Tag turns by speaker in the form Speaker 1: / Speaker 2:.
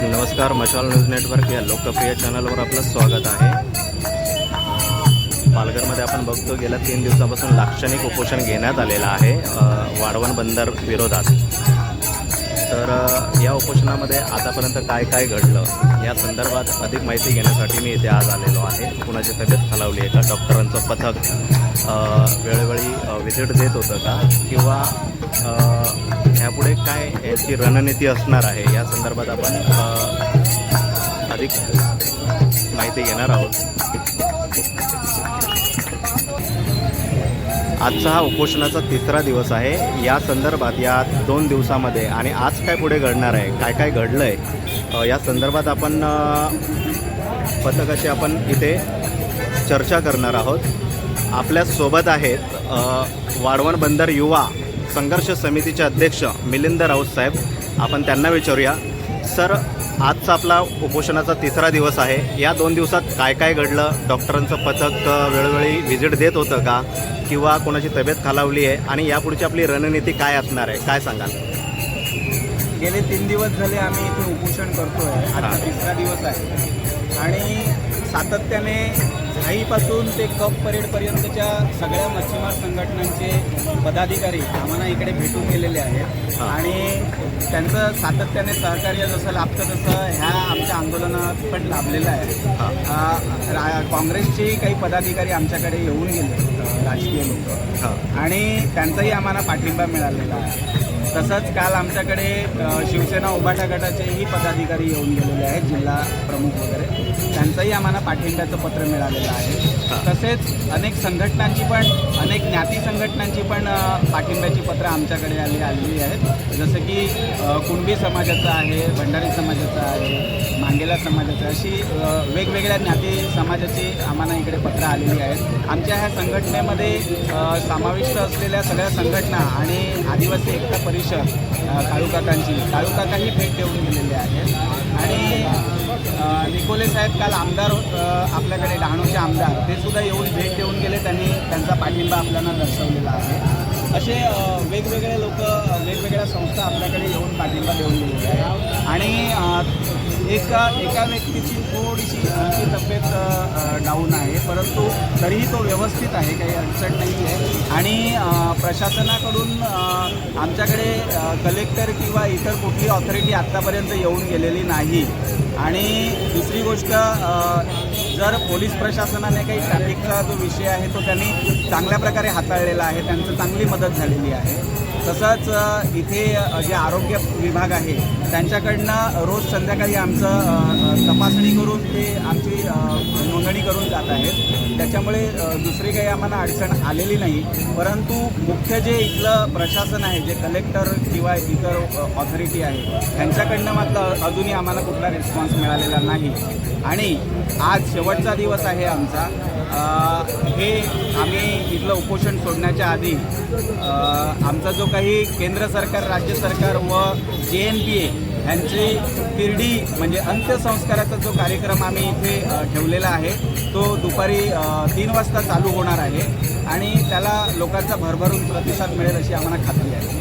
Speaker 1: नमस्कार मशाल news network या लोकप्रिय चॅनलवर आपलं स्वागत आहे. पालघरमध्ये आपण बघतो गेल्या तीन दिवसापासून लाक्षणिक उपोषण घेण्यात आलेलं आहे वाढवण बंदर विरोधात. तर या उपोषणामध्ये आतापर्यंत काय काय घडलं या संदर्भात अधिक माहिती घेण्यासाठी मी इथे आज आलेलो आहे. कुणाची तब्येत खालावली आहे का? डॉक्टरांचं पथक वेळोवेळी व्हिजिट देत होतं का? किंवा ह्यापुढे काय याची रणनीती असणार आहे? या संदर्भात आपण अधिक माहिती घेणार आहोत. आजचा हा उपोषणाचा तिसरा दिवस आहे. या संदर्भात या दोन दिवसामध्ये आणि आज काय पुढे घडणार आहे काय काय घडलं आहे या संदर्भात आपण पथकाची आपण इथे चर्चा करणार आहोत. आपल्यासोबत आहेत वाढवण बंदर युवा संघर्ष समितीचे अध्यक्ष मिलिंद राऊत साहेब. आपण त्यांना विचारूया. सर आजचा आपला उपोषणाचा तिसरा दिवस आहे. या दोन दिवसात काय काय घडलं? डॉक्टरांचं पथक वेळोवेळी व्हिजिट देत होतं का? किंवा कोणाची तब्येत खालावली आहे? आणि यापुढची आपली रणनीती काय असणार आहे? काय सांगाल?
Speaker 2: गेले तीन दिवस झाले आम्ही इथे उपोषण करतोय. आजचा
Speaker 1: हां.
Speaker 2: तिसरा दिवस आहे. आणि सातत्याने घाईपासून ते कप परेडपर्यंतच्या सगळ्या मच्छीमार संघटनांचे पदाधिकारी आम्हाला इकडे भेटून गेलेले आहेत. आणि त्यांचं सातत्याने सहकार्य जसं लाभतं तसं ह्या आमच्या आंदोलनात पण लाभलेलं आहे.
Speaker 1: हां.
Speaker 2: काँग्रेसचे काही पदाधिकारी आमच्याकडे येऊन गेले राजकीय लोक. आणि त्यांचाही आम्हाला पाठिंबा मिळालेला आहे. तसंच काल आमच्याकडे शिवसेना उभाटा गटाचेही पदाधिकारी येऊन गेलेले आहेत जिल्हा प्रमुख वगैरे. त्यांचंही आम्हाला पाठिंब्याचं पत्र मिळालेलं आहे. तसेच अनेक संघटनांची पण अनेक ज्ञाती संघटनांची पण पाठिंब्याची पत्रं आमच्याकडे आली आलेली आहेत. जसं की कुणबी समाजाचं आहे भंडारी समाजाचं आहे मांगेला समाजाचं अशी वेगवेगळ्या ज्ञाती समाजाची आम्हाला इकडे पत्र आलेली आहेत. आमच्या ह्या संघटनेमध्ये समाविष्ट असलेल्या सगळ्या संघटना आणि आदिवासी एकता परिषद अ, काळूकाकांची काळूकाकाही भेट देऊन गेलेली आहेत आणि निकोले साहेब काल आमदार आपल्याकडे डहाणूचे आमदार ते सुद्धा येऊन भेट देऊन गेले त्यांनी त्यांचा पाठिंबा आपल्याला दर्शवलेला आहे. असे वेगवेगळे लोक वेगवेगळ्या संस्था आपल्याकडे येऊन पाठिंबा देऊन गेलेले आहे आणि एका एका व्यक्तीची थोडीशी आमची तब्येत डाऊन आहे. परंतु तरीही तो व्यवस्थित आहे काही अडचण नाही आहे. आणि प्रशासनाकडून आमच्याकडे कलेक्टर किंवा इतर कुठली ऑथॉरिटी आत्तापर्यंत येऊन गेलेली नाही. आणि दुसरी गोष्ट जर पोलीस प्रशासनाने काही ट्रॅफिकचा जो विषय आहे तो त्यांनी चांगल्या प्रकारे हाताळलेला आहे त्यांचं चांगली मदत झालेली आहे. तसंच इथे जे आरोग्य विभाग आहे त्यांच्याकडनं रोज संध्याकाळी आमचं तपासणी करून ते आमची नोंदणी करून जात आहेत. त्याच्यामुळे दुसरी काही आम्हाला अडचण आलेली नाही. परंतु मुख्य जे इथलं प्रशासन आहे जे कलेक्टर किंवा इतर ऑथॉरिटी आहे त्यांच्याकडनं मात्र अजूनही आम्हाला कुठला रिस्पॉन्स मिळालेला नाही. आणि आज शेवटचा दिवस आहे आमचा. हे आम्ही इथलं उपोषण सोडण्याच्या आधी आमचा जो काही केंद्र सरकार राज्य सरकार व जे एन पी ए यांची तिरडी म्हणजे अंत्यसंस्काराचा जो कार्यक्रम आम्ही इथे ठेवलेला आहे तो दुपारी तीन वाजता चालू होणार आहे आणि त्याला लोकांचा भरभरून प्रतिसाद मिळेल अशी आम्हाला खात्री आहे.